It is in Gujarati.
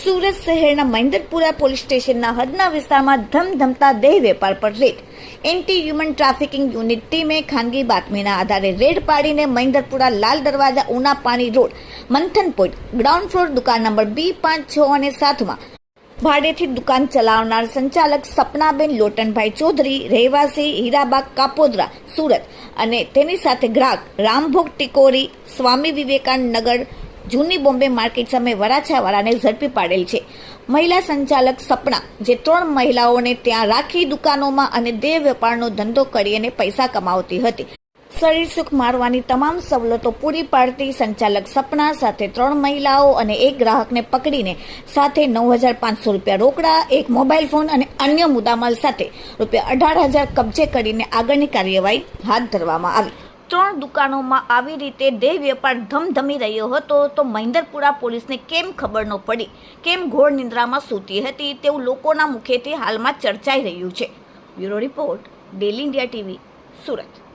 સુરત શહેરના મહેન્દ્રપુરા પોલીસ સ્ટેશનના હદના વિસ્તારમાં ધમધમતા દેહ વેપાર પર red. Anti human trafficking unit ટીમે ખાનગી બાતમીના આધારે રેડ પાડીને મહેન્દ્રપુરા લાલ દરવાજા ઉના પાણી road, Manthan point, ground floor દુકાન નંબર બી પાંચ છ અને સાતમાં. ભાડેથી દુકાન ચલાવનાર સંચાલક સપનાબેન લોટનભાઈ ચૌધરી, રહેવાસી હીરાબાગ કાપોદરા, સુરત અને તેની સાથે ગ્રાહક રામભોગ ટિકોરી, સ્વામી વિવેકાનંદ નગર જૂની બોમ્બે માર્કેટ સામે વરાછાવાળાને ઝડપી પાડેલ છે. મહિલા સંચાલક સપના, જે ત્રણ મહિલાઓને ત્યાં રાખી દુકાનોમાં અને દેહ વેપારનો ધંધો કરી અને પૈસા કમાવતી હતી. શરીર સુખ મારવાની તમામ સવલતો પૂરી પાડતી સંચાલક સપના સાથે ત્રણ મહિલાઓ અને એક ગ્રાહકને પકડીને સાથે નવ હજાર પાંચસો રૂપિયા રોકડા, એક મોબાઈલ ફોન અને અન્ય મુદ્દામાલ સાથે રૂપિયા અઢાર હજાર કબજે કરીને આગળની કાર્યવાહી હાથ ધરવામાં આવી. ત્રણ દુકાનોમાં આવી રીતે દેહ વેપાર ધમધમી રહ્યો હતો તો મહિન્દરપુરા પોલીસને કેમ ખબર ન પડી? કેમ ઘોર નિંદ્રામાં સૂતી હતી? તેવું લોકોના મુખેથી હાલમાં ચર્ચાઈ રહ્યું છે. Bureau report, daily India TV, Surat.